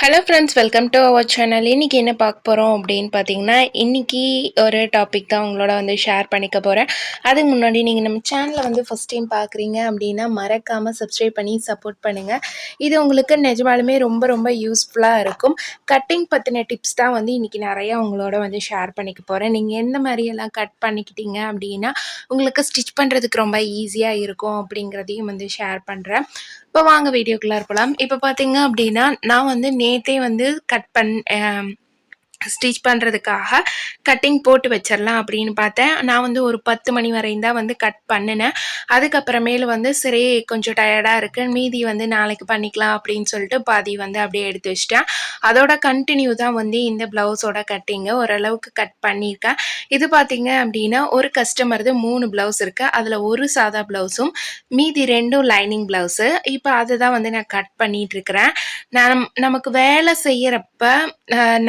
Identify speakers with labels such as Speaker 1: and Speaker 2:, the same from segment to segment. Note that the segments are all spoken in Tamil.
Speaker 1: Hello friends welcome to our channel இன்றைக்கி என்ன பார்க்க போகிறோம் அப்படின்னு பார்த்தீங்கன்னா இன்றைக்கி ஒரு டாபிக் தான் உங்களோட வந்து ஷேர் பண்ணிக்க போகிறேன் அதுக்கு முன்னாடி நீங்கள் நம்ம சேனலை வந்து ஃபஸ்ட் டைம் பார்க்குறீங்க அப்படின்னா மறக்காமல் சப்ஸ்கிரைப் பண்ணி சப்போர்ட் பண்ணுங்கள் இது உங்களுக்கு நிஜமாலுமே ரொம்ப ரொம்ப யூஸ்ஃபுல்லாக இருக்கும். கட்டிங் பற்றின டிப்ஸ் தான் வந்து இன்றைக்கி நிறையா உங்களோட வந்து ஷேர் பண்ணிக்க போகிறேன் நீங்கள் எந்த மாதிரியெல்லாம் கட் பண்ணிக்கிட்டீங்க அப்படின்னா உங்களுக்கு ஸ்டிச் பண்ணுறதுக்கு ரொம்ப ஈஸியாக இருக்கும் அப்படிங்கிறதையும் வந்து ஷேர் பண்ணுறேன் இப்போ வாங்க வீடியோக்குள்ளே இருக்கலாம் இப்போ பார்த்தீங்க அப்படின்னா நான் வந்து நேத்தே வந்து கட் பண் ஸ்டிச் பண்ணுறதுக்காக கட்டிங் போட்டு வச்சிடலாம் அப்படின்னு பார்த்தேன். நான் வந்து ஒரு பத்து மணி வரையும் தான் வந்து கட் பண்ணினேன். அதுக்கப்புறமேலு வந்து சரி கொஞ்சம் டயர்டாக இருக்குது மீதி வந்து நாளைக்கு பண்ணிக்கலாம் அப்படின்னு சொல்லிட்டு பாதி வந்து அப்படியே எடுத்து வச்சிட்டேன். அதோட கண்டினியூ தான் வந்து இந்த ப்ளவுஸோட கட்டிங்கு ஓரளவுக்கு கட் பண்ணியிருக்கேன். இது பார்த்தீங்க அப்படின்னா ஒரு கஸ்டமர்து மூணு ப்ளவுஸ் இருக்குது அதில் ஒரு சாதா ப்ளவுஸும் மீதி ரெண்டும் லைனிங் ப்ளவுஸு இப்போ அதை தான் வந்து நான் கட் பண்ணிகிட்ருக்கிறேன் நான் நமக்கு வேலை செய்கிறப்ப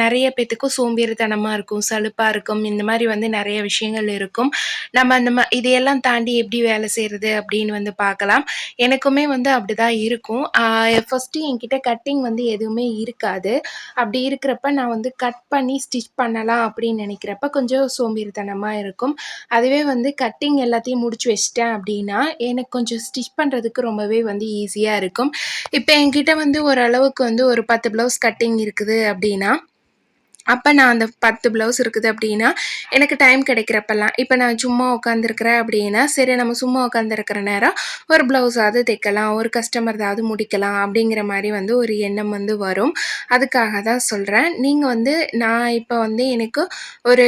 Speaker 1: நிறைய பேத்துக்கு எல்லாத்துக்கும் சோம்பேறித்தனமாக இருக்கும் சலுப்பாக இருக்கும் இந்த மாதிரி வந்து நிறைய விஷயங்கள் இருக்கும். நம்ம அந்த மா இதையெல்லாம் தாண்டி எப்படி வேலை செய்கிறது அப்படின்னு வந்து பார்க்கலாம். எனக்குமே வந்து அப்படி தான் இருக்கும் ஃபஸ்ட்டு என்கிட்ட கட்டிங் வந்து எதுவுமே இருக்காது. அப்படி இருக்கிறப்ப நான் வந்து கட் பண்ணி ஸ்டிச் பண்ணலாம் அப்படின்னு நினைக்கிறப்ப கொஞ்சம் சோம்பேறித்தனமாக இருக்கும். அதுவே வந்து கட்டிங் எல்லாத்தையும் முடிச்சு வச்சிட்டேன் அப்படின்னா எனக்கு கொஞ்சம் ஸ்டிச் பண்ணுறதுக்கு ரொம்பவே வந்து ஈஸியாக இருக்கும். இப்போ என்கிட்ட வந்து ஓரளவுக்கு வந்து ஒரு பத்து ப்ளவுஸ் கட்டிங் இருக்குது அப்படின்னா அப்போ நான் அந்த பத்து ப்ளவுஸ் இருக்குது அப்படின்னா எனக்கு டைம் கிடைக்கிறப்பெல்லாம் இப்போ நான் சும்மா உட்காந்துருக்குறேன் அப்படின்னா சரி நம்ம சும்மா உட்காந்துருக்கிற நேரம் ஒரு ப்ளவுஸாவது தைக்கலாம் ஒரு கஸ்டமர்தாவது முடிக்கலாம் அப்படிங்கிற மாதிரி வந்து ஒரு எண்ணம் வந்து வரும். அதுக்காக தான் சொல்கிறேன் நீங்கள் வந்து நான் இப்போ வந்து எனக்கு ஒரு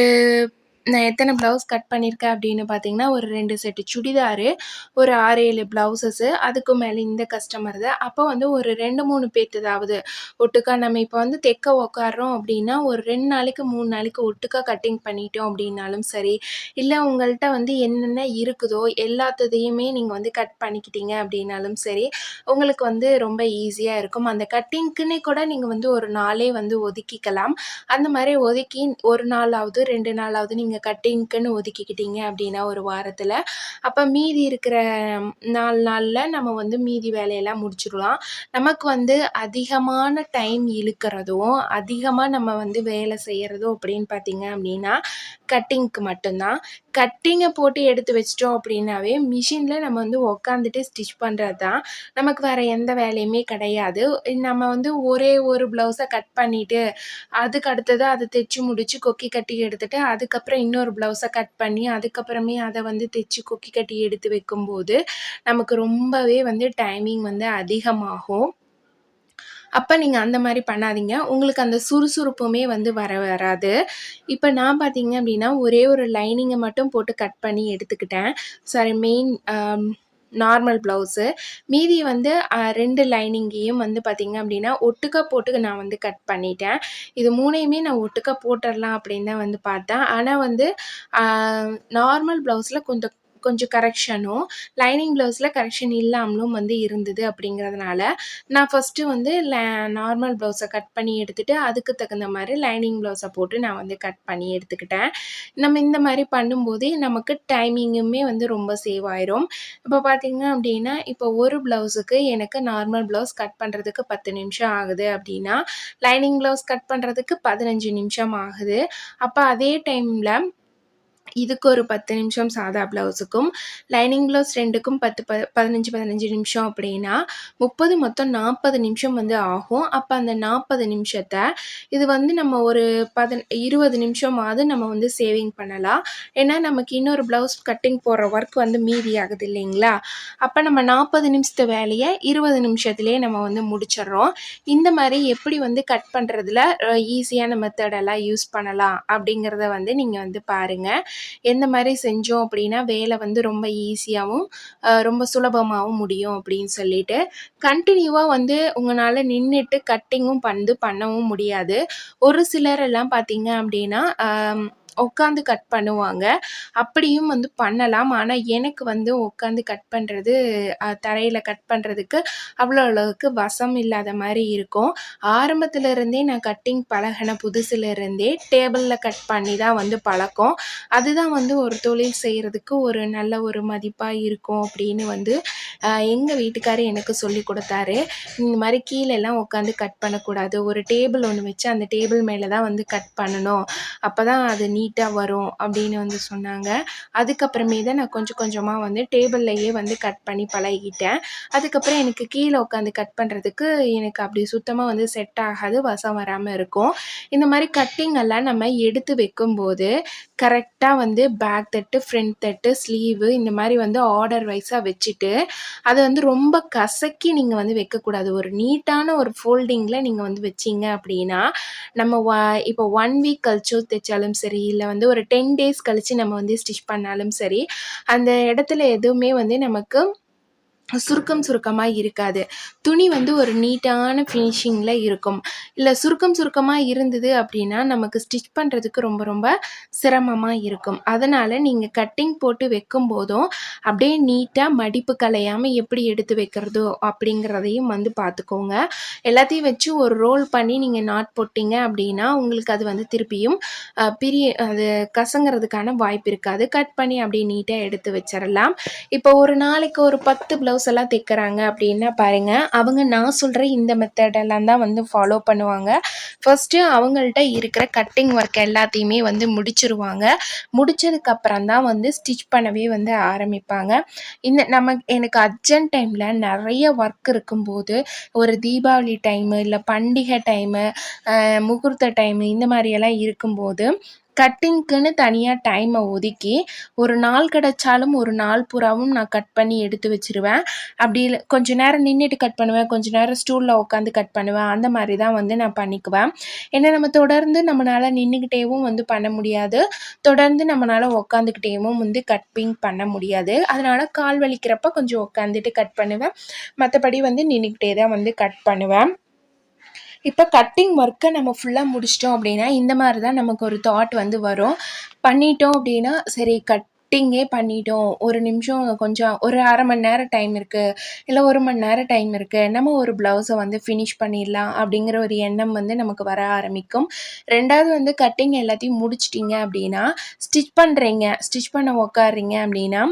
Speaker 1: நான் எத்தனை ப்ளவுஸ் கட் பண்ணியிருக்கேன் அப்படின்னு பார்த்தீங்கன்னா ஒரு ரெண்டு செட்டு சுடிதாரு ஒரு ஆறு ஏழு ப்ளவுஸஸ்ஸு அதுக்கு மேலே இந்த கஸ்டமர் தான் அப்போ வந்து ஒரு ரெண்டு மூணு பேர்த்துதாவது ஒட்டுக்கா நம்ம இப்போ வந்து தைக்க உக்காடுறோம் அப்படின்னா ஒரு ரெண்டு நாளைக்கு மூணு நாளைக்கு ஒட்டுக்கா கட்டிங் பண்ணிட்டோம் அப்படின்னாலும் சரி இல்லை உங்கள்கிட்ட வந்து என்னென்ன இருக்குதோ எல்லாத்ததையுமே நீங்கள் வந்து கட் பண்ணிக்கிட்டீங்க அப்படின்னாலும் சரி உங்களுக்கு வந்து ரொம்ப ஈஸியாக இருக்கும். அந்த கட்டிங்க்குன்னே கூட நீங்கள் வந்து ஒரு நாளே வந்து ஒதுக்கிக்கலாம். அந்த மாதிரி ஒதுக்கி ஒரு நாளாவது ரெண்டு நாளாவது நீங்கள் நீங்கள் கட்டிங்க்குன்னு ஒதுக்கிக்கிட்டீங்க அப்படின்னா ஒரு வாரத்தில். அப்போ மீதி இருக்கிற நாலு நாளில் நம்ம வந்து மீதி வேலையெல்லாம் முடிச்சிடலாம். நமக்கு வந்து அதிகமான டைம் இழுக்கிறதும் அதிகமாக நம்ம வந்து வேலை செய்கிறதும் அப்படின்னு பார்த்தீங்க அப்படின்னா கட்டிங்க்கு மட்டும்தான். கட்டிங்கை போட்டு எடுத்து வச்சிட்டோம் அப்படின்னாவே மிஷினில் நம்ம வந்து உக்காந்துட்டு ஸ்டிச் பண்ணுறது தான் நமக்கு வேறு எந்த வேலையுமே கிடையாது. நம்ம வந்து ஒரே ஒரு ப்ளவுஸை கட் பண்ணிவிட்டு அதுக்கு அடுத்தது அதை தைச்சி முடித்து கொக்கி கட்டி எடுத்துகிட்டு அதுக்கப்புறம் இன்னொரு ப்ளவுஸை கட் பண்ணி அதுக்கப்புறமே அதை வந்து தைச்சி கொக்கி கட்டி எடுத்து வைக்கும்போது நமக்கு ரொம்பவே வந்து டைமிங் வந்து அதிகமாகும். அப்போ நீங்கள் அந்த மாதிரி பண்ணாதீங்க. உங்களுக்கு அந்த சுறுசுறுப்புமே வந்து வர வராது. இப்போ நான் பார்த்தீங்க அப்படின்னா ஒரே ஒரு லைனிங்கை மட்டும் போட்டு கட் பண்ணி எடுத்துக்கிட்டேன். சாரி மெயின் நார்மல் ப்ளவுஸு மீதி வந்து ரெண்டு லைனிங்கையும் வந்து பார்த்திங்க அப்படின்னா ஒட்டுக்கா போட்டு நான் வந்து கட் பண்ணிட்டேன். இது மூணையுமே நான் ஒட்டுக்கா போட்டுடலாம் அப்படின்னு தான் வந்து பார்த்தேன். ஆனால் வந்து நார்மல் ப்ளவுஸில் கொஞ்சம் கொஞ்சம் கரெக்ஷனும் லைனிங் ப்ளவுஸில் கரெக்ஷன் இல்லாமலும் வந்து இருந்தது அப்படிங்கிறதுனால நான் ஃபஸ்ட்டு வந்து நார்மல் ப்ளவுஸை கட் பண்ணி எடுத்துகிட்டு அதுக்கு தகுந்த மாதிரி லைனிங் ப்ளவுஸை போட்டு நான் வந்து கட் பண்ணி எடுத்துக்கிட்டேன். நம்ம இந்த மாதிரி பண்ணும்போதே நமக்கு டைமிங்குமே வந்து ரொம்ப சேவ் ஆயிரும். இப்போ பார்த்தீங்க அப்படின்னா இப்போ ஒரு ப்ளவுஸுக்கு எனக்கு நார்மல் ப்ளவுஸ் கட் பண்ணுறதுக்கு பத்து நிமிஷம் ஆகுது அப்படின்னா லைனிங் ப்ளவுஸ் கட் பண்ணுறதுக்கு பதினஞ்சு நிமிஷம் ஆகுது. அப்போ அதே டைமில் இதுக்கு ஒரு பத்து நிமிஷம் சாதா ப்ளவுஸுக்கும் லைனிங் ப்ளவுஸ் ரெண்டுக்கும் பத்து ப பதினஞ்சு பதினஞ்சு நிமிஷம் அப்படின்னா முப்பது மொத்தம் நாற்பது நிமிஷம் வந்து ஆகும். அப்போ அந்த நாற்பது நிமிஷத்தை இது வந்து நம்ம ஒரு பதன் இருபது நிமிஷமாவது நம்ம வந்து சேவிங் பண்ணலாம். ஏன்னா நமக்கு இன்னொரு ப்ளவுஸ் கட்டிங் போடுற ஒர்க் வந்து மீதி ஆகுது இல்லைங்களா? அப்போ நம்ம நாற்பது நிமிஷத்து வேலையை இருபது நிமிஷத்துலேயே நம்ம வந்து முடிச்சிடுறோம். இந்த மாதிரி எப்படி வந்து கட் பண்ணுறதுல ஈஸியான மெத்தடெல்லாம் யூஸ் பண்ணலாம் அப்படிங்கிறத வந்து நீங்கள் வந்து பாருங்கள் எந்த மாதிரி செஞ்சோம் அப்படின்னா வேலை வந்து ரொம்ப ஈஸியாகவும் ரொம்ப சுலபமாகவும் முடியும் அப்படின்னு சொல்லிட்டு. கண்டினியூவாக வந்து உங்களால் நின்றுட்டு கட்டிங்கும் வந்து பண்ணவும் முடியாது. ஒரு சிலர் எல்லாம் பார்த்தீங்க அப்படின்னா உட்காந்து கட் பண்ணுவாங்க. அப்படியும் வந்து பண்ணலாம். ஆனால் எனக்கு வந்து உட்காந்து கட் பண்ணுறது தரையில் கட் பண்ணுறதுக்கு அவ்வளோ அளவுக்கு வசம் இல்லாத மாதிரி இருக்கும். ஆரம்பத்தில் இருந்தே நான் கட்டிங் பழகின புதுசுலேருந்தே டேபிளில் கட் பண்ணி தான் வந்து பழக்கம். அதுதான் வந்து ஒரு தொழில் செய்கிறதுக்கு ஒரு நல்ல ஒரு மதிப்பாக இருக்கும் அப்படின்னு வந்து எங்கள் வீட்டுக்காரர் எனக்கு சொல்லி கொடுத்தாரு. இந்த மாதிரி கீழெல்லாம் உட்காந்து கட் பண்ணக்கூடாது. ஒரு டேபிள் ஒன்று வச்சு அந்த டேபிள் மேலே தான் வந்து கட் பண்ணணும். அப்போ தான் அது நீ நீட்டாக வரும் அப்படின்னு வந்து சொன்னாங்க. அதுக்கப்புறமே தான் நான் கொஞ்சம் கொஞ்சமாக வந்து டேபிள்லையே வந்து கட் பண்ணி பழகிட்டேன். அதுக்கப்புறம் எனக்கு கீழே உட்காந்து கட் பண்ணுறதுக்கு எனக்கு அப்படி சுத்தமாக வந்து செட் ஆகாது வசம் வராமல் இருக்கும். இந்த மாதிரி கட்டிங் எல்லாம் நம்ம எடுத்து வைக்கும்போது கரெக்டாக வந்து பேக் தட்டு ஃப்ரண்ட் தட்டு ஸ்லீவு இந்த மாதிரி வந்து ஆர்டர் வைஸாக வச்சுட்டு அதை வந்து ரொம்ப கசக்கி நீங்கள் வந்து வைக்கக்கூடாது. ஒரு நீட்டான ஒரு ஃபோல்டிங்கில் நீங்கள் வந்து வச்சிங்க அப்படின்னா நம்ம வ இப்போ ஒன் வீக் கழிச்சோ தைச்சாலும் சரி இல்லை வந்து ஒரு டென் டேஸ் கழித்து நம்ம வந்து ஸ்டிச் பண்ணாலும் சரி அந்த இடத்துல எதுவுமே வந்து நமக்கு சுருக்கம் சுருக்கமாக இருக்காது. துணி வந்து ஒரு நீட்டான ஃபினிஷிங்கில் இருக்கும். இல்லை சுருக்கம் சுருக்கமாக இருந்தது அப்படின்னா நமக்கு ஸ்டிச் பண்ணுறதுக்கு ரொம்ப ரொம்ப சிரமமாக இருக்கும். அதனால் நீங்கள் கட்டிங் போட்டு வைக்கும் போதும் அப்படியே நீட்டாக மடிப்பு கலையாமல் எப்படி எடுத்து வைக்கிறதோ அப்படிங்கிறதையும் வந்து பார்த்துக்கோங்க. எல்லாத்தையும் வச்சு ஒரு ரோல் பண்ணி நீங்கள் நாட் போட்டிங்க அப்படின்னா உங்களுக்கு அது வந்து திருப்பியும் பிரிய அது கசங்கிறதுக்கான வாய்ப்பு இருக்காது. கட் பண்ணி அப்படியே நீட்டாக எடுத்து வச்சிடலாம் இப்போ ஒரு நாளைக்கு ஒரு பத்து ப்ளவுஸ் ப்ளவுஸ் எல்லாம் தைக்கிறாங்க அப்படின்னா பாருங்கள் அவங்க நான் சொல்கிற இந்த மெத்தடெல்லாம் தான் வந்து ஃபாலோ பண்ணுவாங்க. ஃபஸ்ட்டு அவங்கள்ட்ட இருக்கிற கட்டிங் ஒர்க் எல்லாத்தையுமே வந்து முடிச்சிருவாங்க. முடிச்சதுக்கப்புறம் தான் வந்து ஸ்டிச் பண்ணவே வந்து ஆரம்பிப்பாங்க. இந்த நம்ம எனக்கு அர்ஜென்ட் டைமில் நிறைய ஒர்க் இருக்கும்போது ஒரு தீபாவளி டைமு இல்லை பண்டிகை டைமு முகூர்த்த டைமு இந்த மாதிரியெல்லாம் இருக்கும்போது கட்டிங்க்குன்னு தனியாக டைமை ஒதுக்கி ஒரு நாள் கிடச்சாலும் ஒரு நாள் பூராவும் நான் கட் பண்ணி எடுத்து வச்சுருவேன். அப்படி இல்லை கொஞ்ச நேரம் நின்றுட்டு கட் பண்ணுவேன் கொஞ்ச நேரம் ஸ்டூலில் உட்காந்து கட் பண்ணுவேன் அந்த மாதிரி தான் வந்து நான் பண்ணிக்குவேன். ஏன்னா நம்ம தொடர்ந்து நம்மளால் நின்றுக்கிட்டேவும் வந்து பண்ண முடியாது. தொடர்ந்து நம்மளால் உட்காந்துக்கிட்டேவும் வந்து கட்டிங் பண்ண முடியாது. அதனால் கால் வலிக்கிறப்ப கொஞ்சம் உட்காந்துட்டு கட் பண்ணுவேன். மற்றபடி வந்து நின்றுக்கிட்டே தான் வந்து கட் பண்ணுவேன். இப்போ கட்டிங் ஒர்க்கை நம்ம ஃபுல்லாக முடிச்சிட்டோம் அப்படின்னா இந்த மாதிரி தான் நமக்கு ஒரு தாட் வந்து வரும். பண்ணிட்டோம் அப்படின்னா சரி கட்டிங்கே பண்ணிட்டோம். ஒரு நிமிஷம் கொஞ்சம் ஒரு அரை மணி நேரம் டைம் இருக்குது இல்லை ஒரு மணி நேரம் டைம் இருக்குது நம்ம ஒரு ப்ளவுஸை வந்து ஃபினிஷ் பண்ணிடலாம் அப்படிங்கிற ஒரு எண்ணம் வந்து நமக்கு வர ஆரம்பிக்கும். ரெண்டாவது வந்து கட்டிங் எல்லாத்தையும் முடிச்சிட்டிங்க அப்படின்னா ஸ்டிச் பண்ணுறீங்க ஸ்டிச் பண்ண உக்காடுறீங்க அப்படின்னா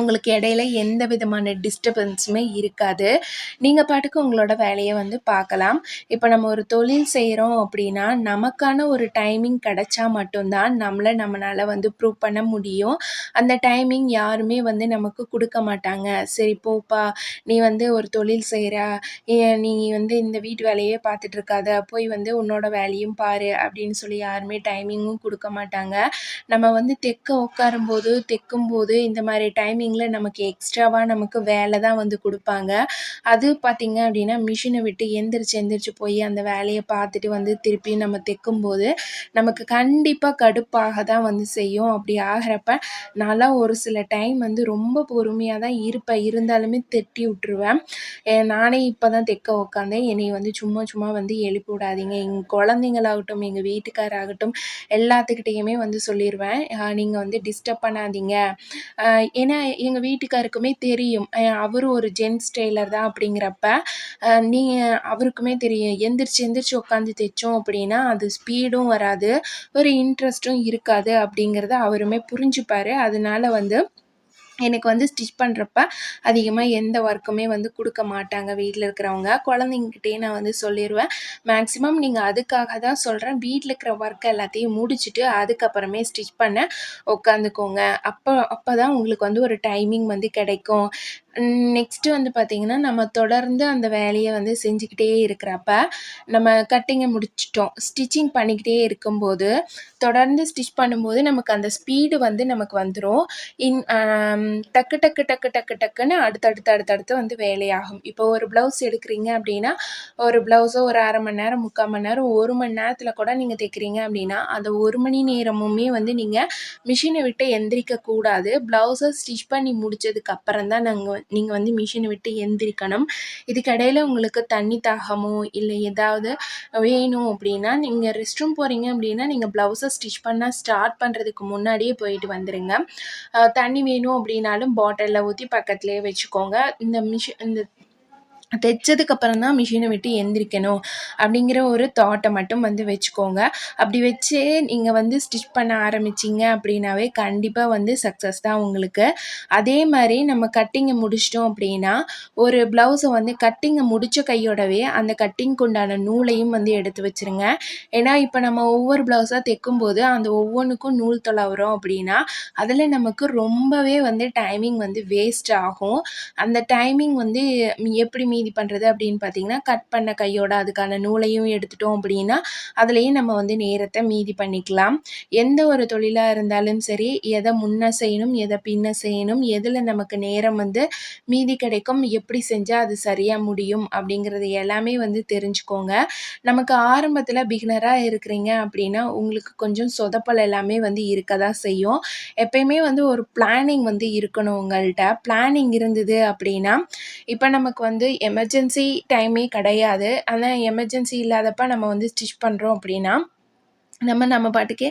Speaker 1: உங்களுக்கு இடையில எந்த விதமான டிஸ்டர்பன்ஸுமே இருக்காது. நீங்கள் பாட்டுக்கு உங்களோட வேலையை வந்து பார்க்கலாம். இப்போ நம்ம ஒரு தொழில் செய்கிறோம் அப்படின்னா நமக்கான ஒரு டைமிங் கிடச்சா மட்டும்தான் நம்மளை நம்மளால் வந்து ப்ரூவ் பண்ண முடியும். அந்த டைமிங் யாருமே வந்து நமக்கு கொடுக்க மாட்டாங்க. சரி போப்பா நீ வந்து ஒரு தொழில் செய்கிற நீ வந்து இந்த வீட்டு வேலையே பார்த்துட்டு இருக்காத போய் வந்து உன்னோட வேலையும் பாரு அப்படின்னு சொல்லி யாருமே டைமிங்கும் கொடுக்க மாட்டாங்க. நம்ம வந்து தெக்க உட்காரும்போது தெக்கும்போது இந்த மாதிரி டைமிங் ஈவினிங்கில் நமக்கு எக்ஸ்ட்ராவாக நமக்கு வேலை தான் வந்து கொடுப்பாங்க. அது பார்த்திங்க அப்படின்னா மிஷினை விட்டு எந்திரிச்சு எந்திரிச்சு போய் அந்த வேலையை பார்த்துட்டு வந்து திருப்பி நம்ம தைக்கும்போது நமக்கு கண்டிப்பாக கடுப்பாக தான் வந்து செய்யும். அப்படி ஆகிறப்ப நான்லாம் ஒரு சில டைம் வந்து ரொம்ப பொறுமையாக தான் இருப்பேன். இருந்தாலுமே தட்டி விட்டுருவேன். நானே இப்போ தான் தைக்க உக்காந்தேன். என்னை வந்து சும்மா சும்மா வந்து எழுப்பி விடாதீங்க. எங்கள் குழந்தைங்களாகட்டும் எங்கள் வீட்டுக்காராகட்டும் எல்லாத்துக்கிட்டேயுமே வந்து சொல்லிடுவேன் நீங்கள் வந்து டிஸ்டர்ப் பண்ணாதீங்க. ஏன்னா எங்கள் வீட்டுக்காருக்குமே தெரியும். அவரும் ஒரு ஜென்ஸ் டெய்லர் தான் அப்படிங்கிறப்ப நீங்கள் அவருக்குமே தெரியும். எந்திரிச்சு எந்திரிச்சு உட்காந்து தைச்சோம் அப்படின்னா அது ஸ்பீடும் வராது. ஒரு இன்ட்ரெஸ்ட்டும் இருக்காது அப்படிங்கிறத அவருமே புரிஞ்சுப்பார். அதனால வந்து எனக்கு வந்து ஸ்டிச் பண்ணுறப்ப அதிகமாக எந்த ஒர்க்குமே வந்து கொடுக்க மாட்டாங்க வீட்டில் இருக்கிறவங்க. குழந்தைங்கிட்டே நான் வந்து சொல்லிடுவேன் மேக்ஸிமம் நீங்கள் அதுக்காக தான் சொல்கிறேன் வீட்டில் இருக்கிற ஒர்க் எல்லாத்தையும் முடிச்சுட்டு அதுக்கப்புறமே ஸ்டிச் பண்ண உட்காந்துக்கோங்க அப்போ அப்போ தான் உங்களுக்கு வந்து ஒரு டைமிங் வந்து கிடைக்கும். நெக்ஸ்ட்டு வந்து பார்த்திங்கன்னா நம்ம தொடர்ந்து அந்த வேலையை வந்து செஞ்சுக்கிட்டே இருக்கிறப்ப நம்ம கட்டிங்கை முடிச்சிட்டோம். ஸ்டிச்சிங் பண்ணிக்கிட்டே இருக்கும்போது தொடர்ந்து ஸ்டிச் பண்ணும்போது நமக்கு அந்த ஸ்பீடு வந்து நமக்கு வந்துடும் இன் டக்கு டக்கு டக்கு டக்கு டக்குன்னு அடுத்தடுத்து அடுத்தடுத்து வந்து வேலையாகும். இப்போ ஒரு ப்ளவுஸ் எடுக்கிறீங்க அப்படின்னா ஒரு ப்ளவுஸோ ஒரு அரை மணி நேரம் முக்கால் மணி நேரம் ஒரு மணி நேரத்தில் கூட நீங்கள் தைக்கிறீங்க அப்படின்னா அந்த ஒரு மணி நேரமுமே வந்து நீங்கள் மிஷினை விட்டு எந்திரிக்கக்கூடாது. ப்ளவுஸை ஸ்டிச் பண்ணி முடிச்சதுக்கு அப்புறம் தான் நாங்கள் நீங்கள் வந்து மிஷினை விட்டு எந்திரிக்கணும். இதுக்கிடையில் உங்களுக்கு தண்ணி தாகமோ இல்லை ஏதாவது வேணும் அப்படின்னா நீங்கள் ரெஸ்ட் ரூம் போகிறீங்க அப்படின்னா நீங்கள் ப்ளவுஸை ஸ்டிச் பண்ண ஸ்டார்ட் பண்ணுறதுக்கு முன்னாடியே போயிட்டு வந்துடுங்க தண்ணி வேணும் அப்படின்னாலும் பாட்டிலில் ஊற்றி பக்கத்துலேயே வச்சுக்கோங்க. இந்த மிஷின் இந்த தைச்சதுக்கு அப்புறம் தான் மிஷினை விட்டு எந்திரிக்கணும் அப்படிங்கிற ஒரு தாட்டை மட்டும் வந்து வச்சுக்கோங்க. அப்படி வச்சு நீங்கள் வந்து ஸ்டிச் பண்ண ஆரம்பிச்சிங்க அப்படின்னாவே கண்டிப்பாக வந்து சக்ஸஸ் தான் உங்களுக்கு. அதே மாதிரி நம்ம கட்டிங்கை முடிச்சிட்டோம் அப்படின்னா ஒரு ப்ளவுஸை வந்து கட்டிங்கை முடித்த கையோடவே அந்த கட்டிங்க்கு உண்டான நூலையும் வந்து எடுத்து வச்சுருங்க. ஏன்னா இப்போ நம்ம ஒவ்வொரு ப்ளவுஸாக தைக்கும்போது அந்த ஒவ்வொன்றுக்கும் நூல் தொலைவுறோம் அப்படின்னா அதில் நமக்கு ரொம்பவே வந்து டைமிங் வந்து வேஸ்ட் ஆகும். அந்த டைமிங் வந்து எப்படி மீ இது பண்ணுறது அப்படின்னு பார்த்தீங்கன்னா கட் பண்ண கையோட அதுக்கான நூலையும் எடுத்துட்டோம் அப்படின்னா அதுலேயும் நம்ம வந்து நேரத்தை மீதி பண்ணிக்கலாம். எந்த ஒரு தொழிலாக இருந்தாலும் சரி எதை முன்ன செய்யணும் எதை பின்ன செய்யணும் எதில் நமக்கு நேரம் வந்து மீதி கிடைக்கும் எப்படி செஞ்சால் அது சரியாக முடியும் அப்படிங்கிறது எல்லாமே வந்து தெரிஞ்சுக்கோங்க. நமக்கு ஆரம்பத்தில் பிகினராக இருக்கிறீங்க அப்படின்னா உங்களுக்கு கொஞ்சம் சொதப்பல் எல்லாமே வந்து இருக்க தான் செய்யும். எப்பயுமே வந்து ஒரு பிளானிங் வந்து இருக்கணும் உங்கள்கிட்ட பிளானிங் இருந்தது அப்படின்னா இப்போ நமக்கு வந்து எமர்ஜென்சி டைமே கிடையாது. ஆனால் எமர்ஜென்சி இல்லாதப்ப நம்ம வந்து ஸ்டிச் பண்ணுறோம் அப்படின்னா நம்ம நம்ம பாட்டுக்கே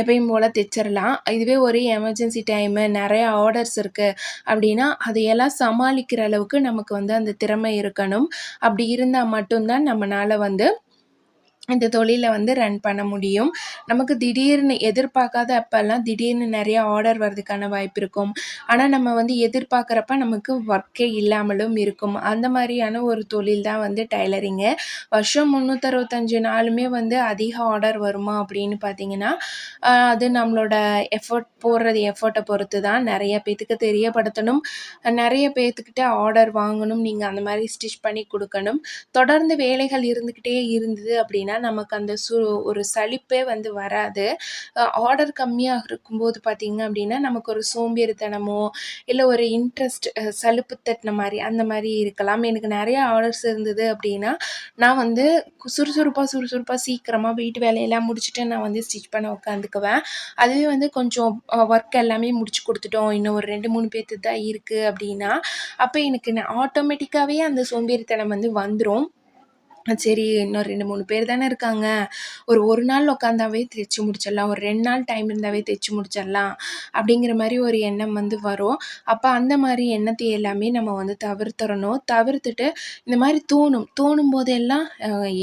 Speaker 1: எப்பயும் போல் தைச்சிடலாம் இதுவே ஒரு எமர்ஜென்சி டைமு நிறையா ஆர்டர்ஸ் இருக்குது அப்படின்னா அதையெல்லாம் சமாளிக்கிற அளவுக்கு நமக்கு வந்து அந்த திறமை இருக்கணும். அப்படி இருந்தால் மட்டும்தான் நம்மளால் வந்து இந்த தொழிலை வந்து ரன் பண்ண முடியும். நமக்கு திடீர்னு எதிர்பார்க்காத அப்போல்லாம் திடீர்னு நிறைய ஆர்டர் வர்றதுக்கான வாய்ப்பு இருக்கும். ஆனால் நம்ம வந்து எதிர்பார்க்குறப்ப நமக்கு ஒர்க்கே இல்லாமலும் இருக்கும். அந்த மாதிரியான ஒரு தொழில் தான் வந்து டைலரிங்கு வருஷம் முந்நூற்றறுபத்தஞ்சு நாளுமே வந்து அதிக ஆர்டர் வருமா அப்படின்னு பார்த்தீங்கன்னா அது நம்மளோட எஃபர்ட் போடுறது எஃபர்ட்டை பொறுத்து தான் நிறைய பேத்துக்கு தெரியப்படுத்தணும். நிறைய பேத்துக்கிட்ட ஆர்டர் வாங்கணும். நீங்கள் அந்த மாதிரி ஸ்டிச் பண்ணி கொடுக்கணும். தொடர்ந்து வேலைகள் இருந்துக்கிட்டே இருந்தது அப்படின்னா நமக்கு அந்த சு ஒரு சலிப்பே வந்து வராது. ஆர்டர் கம்மியாக இருக்கும்போது பார்த்தீங்க அப்படின்னா நமக்கு ஒரு சோம்பேறித்தனமோ இல்லை ஒரு இன்ட்ரெஸ்ட் சலுப்பு தட்டின மாதிரி அந்த மாதிரி இருக்கலாம். எனக்கு நிறைய ஆர்டர்ஸ் இருந்தது அப்படின்னா நான் வந்து சுறுசுறுப்பாக சுறுசுறுப்பாக சீக்கிரமாக வீட்டு வேலையெல்லாம் முடிச்சுட்டு நான் வந்து ஸ்டிச் பண்ண உட்காந்துக்குவேன். அதுவே வந்து கொஞ்சம் ஒர்க் எல்லாமே முடிச்சு கொடுத்துட்டோம். இன்னும் ஒரு ரெண்டு மூணு பேர்த்து தான் இருக்குது அப்படின்னா அப்போ எனக்கு ஆட்டோமேட்டிக்காகவே அந்த சோம்பேறித்தனம் வந்து வந்துடும் சரி இன்னும் ரெண்டு மூணு பேர் தானே இருக்காங்க. ஒரு ஒரு நாள் உட்காந்தாவே தைச்சு முடிச்சிடலாம். ஒரு ரெண்டு நாள் டைம் இருந்தாவே தைச்சு முடிச்சிடலாம். அப்படிங்கிற மாதிரி ஒரு எண்ணம் வந்து வரும். அப்போ அந்த மாதிரி எண்ணத்தை எல்லாமே நம்ம வந்து தவிர்த்துறணும் தவிர்த்துட்டு இந்த மாதிரி தோணும். தோணும் போதெல்லாம்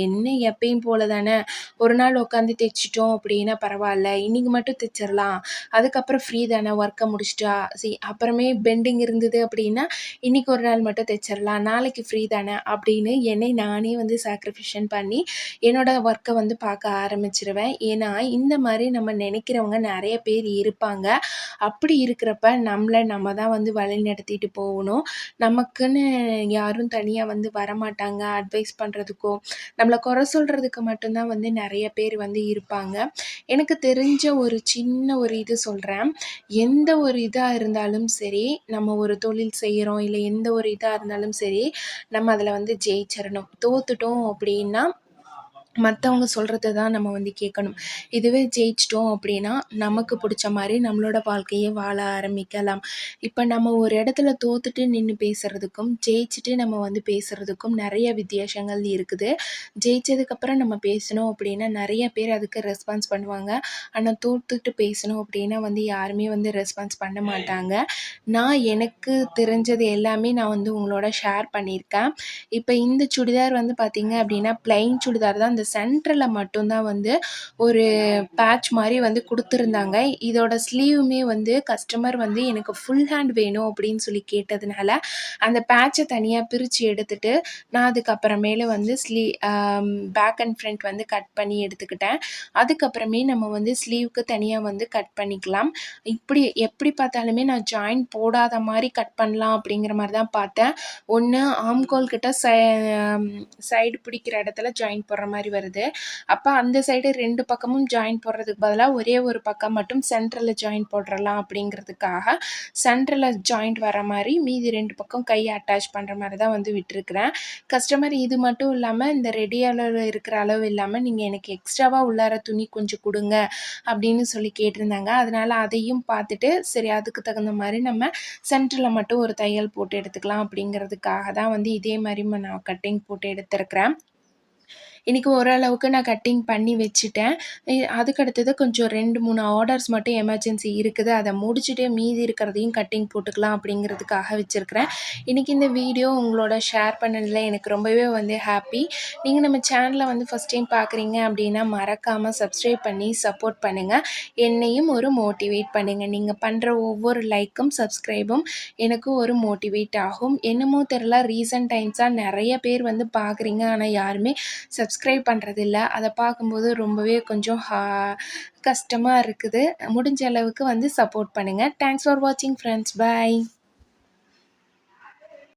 Speaker 1: என்ன எப்பயும் போல தானே ஒரு நாள் உட்காந்து தைச்சிட்டோம் அப்படின்னா பரவாயில்ல. இன்னைக்கு மட்டும் தைச்சிடலாம் அதுக்கப்புறம் ஃப்ரீ தானே ஒர்க்கை முடிச்சிட்டா. சரி அப்புறமே பெண்டிங் இருந்தது அப்படின்னா இன்னைக்கு ஒரு நாள் மட்டும் தைச்சிடலாம் நாளைக்கு ஃப்ரீ தானே அப்படின்னு என்னை நானே வந்து சாக்ரிஃபிஷன் பண்ணி என்னோடய ஒர்க்கை வந்து பார்க்க ஆரம்பிச்சிருவேன். ஏன்னா இந்த மாதிரி நம்ம நினைக்கிறவங்க நிறைய பேர் இருப்பாங்க. அப்படி இருக்கிறப்ப நம்மளை நம்ம தான் வந்து வழி நடத்திட்டு போகணும். நமக்குன்னு யாரும் தனியாக வந்து வரமாட்டாங்க. அட்வைஸ் பண்ணுறதுக்கோ நம்மளை குறை சொல்கிறதுக்கு மட்டும்தான் வந்து நிறைய பேர் வந்து இருப்பாங்க. எனக்கு தெரிஞ்ச ஒரு சின்ன ஒரு இது சொல்கிறேன் எந்த ஒரு இதாக இருந்தாலும் சரி நம்ம ஒரு தொழில் செய்கிறோம் இல்லை எந்த ஒரு இதாக இருந்தாலும் சரி நம்ம அதில் வந்து ஜெயிச்சிடணும் தோத்துட்டோம் அப்படின்னா மற்றவங்க சொல்கிறத தான் நம்ம வந்து கேட்கணும் இதுவே ஜெயிச்சிட்டோம் அப்படின்னா நமக்கு பிடிச்ச மாதிரி நம்மளோட வாழ்க்கையை வாழ ஆரம்பிக்கலாம். இப்போ நம்ம ஒரு இடத்துல தோத்துட்டு நின்று பேசுகிறதுக்கும் ஜெயிச்சுட்டு நம்ம வந்து பேசுகிறதுக்கும் நிறைய வித்தியாசங்கள் இருக்குது. ஜெயிச்சதுக்கப்புறம் நம்ம பேசணும் அப்படின்னா நிறைய பேர் அதுக்கு ரெஸ்பான்ஸ் பண்ணுவாங்க. ஆனால் தோத்துட்டு பேசணும் அப்படின்னா வந்து யாருமே வந்து ரெஸ்பான்ஸ் பண்ண மாட்டாங்க. நான் எனக்கு தெரிஞ்சது எல்லாமே நான் வந்து உங்களோட ஷேர் பண்ணியிருக்கேன். இப்போ இந்த சுடிதார் வந்து பார்த்தீங்க அப்படின்னா ப்ளைன் சுடிதார் தான் சென்டரில் மட்டும்தான் வந்து ஒரு பேட்ச் மாதிரி வந்து கொடுத்துருந்தாங்க. இதோட ஸ்லீவுமே வந்து கஸ்டமர் வந்து எனக்கு ஃபுல் ஹேண்ட் வேணும் அப்படின்னு சொல்லி கேட்டதுனால அந்த பேட்சை தனியாக பிரித்து எடுத்துட்டு நான் அதுக்கப்புறமேல வந்து ஸ்லீ பேக் அண்ட் ஃப்ரண்ட் வந்து கட் பண்ணி எடுத்துக்கிட்டேன். அதுக்கப்புறமே நம்ம வந்து ஸ்லீவுக்கு தனியாக வந்து கட் பண்ணிக்கலாம். இப்படி எப்படி பார்த்தாலுமே நான் ஜாயின் போடாத மாதிரி கட் பண்ணலாம் அப்படிங்கிற மாதிரி தான் பார்த்தேன் ஒன்று ஆம்கோல் கிட்ட சை சைடு பிடிக்கிற இடத்துல ஜாயின் போடுற மாதிரி வருது. அப்போ அந்த சைடு ரெண்டு பக்கமும் ஜாயின் போடுறதுக்கு பதிலாக ஒரே ஒரு பக்கம் மட்டும் சென்டரில் ஜாயின் போடுறலாம் அப்படிங்கிறதுக்காக சென்டரில் ஜாயிண்ட் வர மாதிரி மீதி ரெண்டு பக்கம் கையை அட்டாச் பண்ணுற மாதிரி தான் வந்து விட்டுருக்குறேன். கஸ்டமர் இது மட்டும் இல்லாமல் இந்த ரெடி அளவில் இருக்கிற அளவு இல்லாமல் நீங்கள் எனக்கு எக்ஸ்ட்ராவாக உள்ளார துணி கொஞ்சம் கொடுங்க அப்படின்னு சொல்லி கேட்டிருந்தாங்க. அதனால் அதையும் பார்த்துட்டு சரி அதுக்கு தகுந்த மாதிரி நம்ம சென்டரில் மட்டும் ஒரு தையல் போட்டு எடுத்துக்கலாம் அப்படிங்கிறதுக்காக தான் வந்து இதே மாதிரி நான் கட்டிங் போட்டு எடுத்திருக்கிறேன். இன்றைக்கி ஓரளவுக்கு நான் கட்டிங் பண்ணி வச்சுட்டேன். அதுக்கு அடுத்தது கொஞ்சம் ரெண்டு மூணு ஆர்டர்ஸ் மட்டும் எமர்ஜென்சி இருக்குது. அதை முடிச்சுட்டு மீதி இருக்கிறதையும் கட்டிங் போட்டுக்கலாம் அப்படிங்கிறதுக்காக வச்சுருக்கிறேன். இன்றைக்கி இந்த வீடியோ உங்களோட ஷேர் பண்ணதில் எனக்கு ரொம்பவே வந்து ஹாப்பி நீங்கள் நம்ம சேனலை வந்து ஃபஸ்ட் டைம் பார்க்குறீங்க அப்படின்னா மறக்காமல் சப்ஸ்கிரைப் பண்ணி சப்போர்ட் பண்ணுங்கள் என்னையும் ஒரு மோட்டிவேட் பண்ணுங்கள் நீங்கள் பண்ணுற ஒவ்வொரு லைக்கும் சப்ஸ்கிரைபும் எனக்கு ஒரு மோட்டிவேட் ஆகும். என்னமோ தெரில ரீசன்ட் டைம்ஸாக நிறைய பேர் வந்து பார்க்குறீங்க. ஆனால் யாருமே சப் சப்ஸ்கிரைப் பண்ணுறதில்ல அதை பார்க்கும்போது ரொம்பவே கொஞ்சம் ஹா கஷ்டமாக இருக்குது. முடிஞ்ச அளவுக்கு வந்து சப்போர்ட் பண்ணுங்கள் தேங்க்ஸ் ஃபார் வாட்சிங் ஃப்ரெண்ட்ஸ் பாய்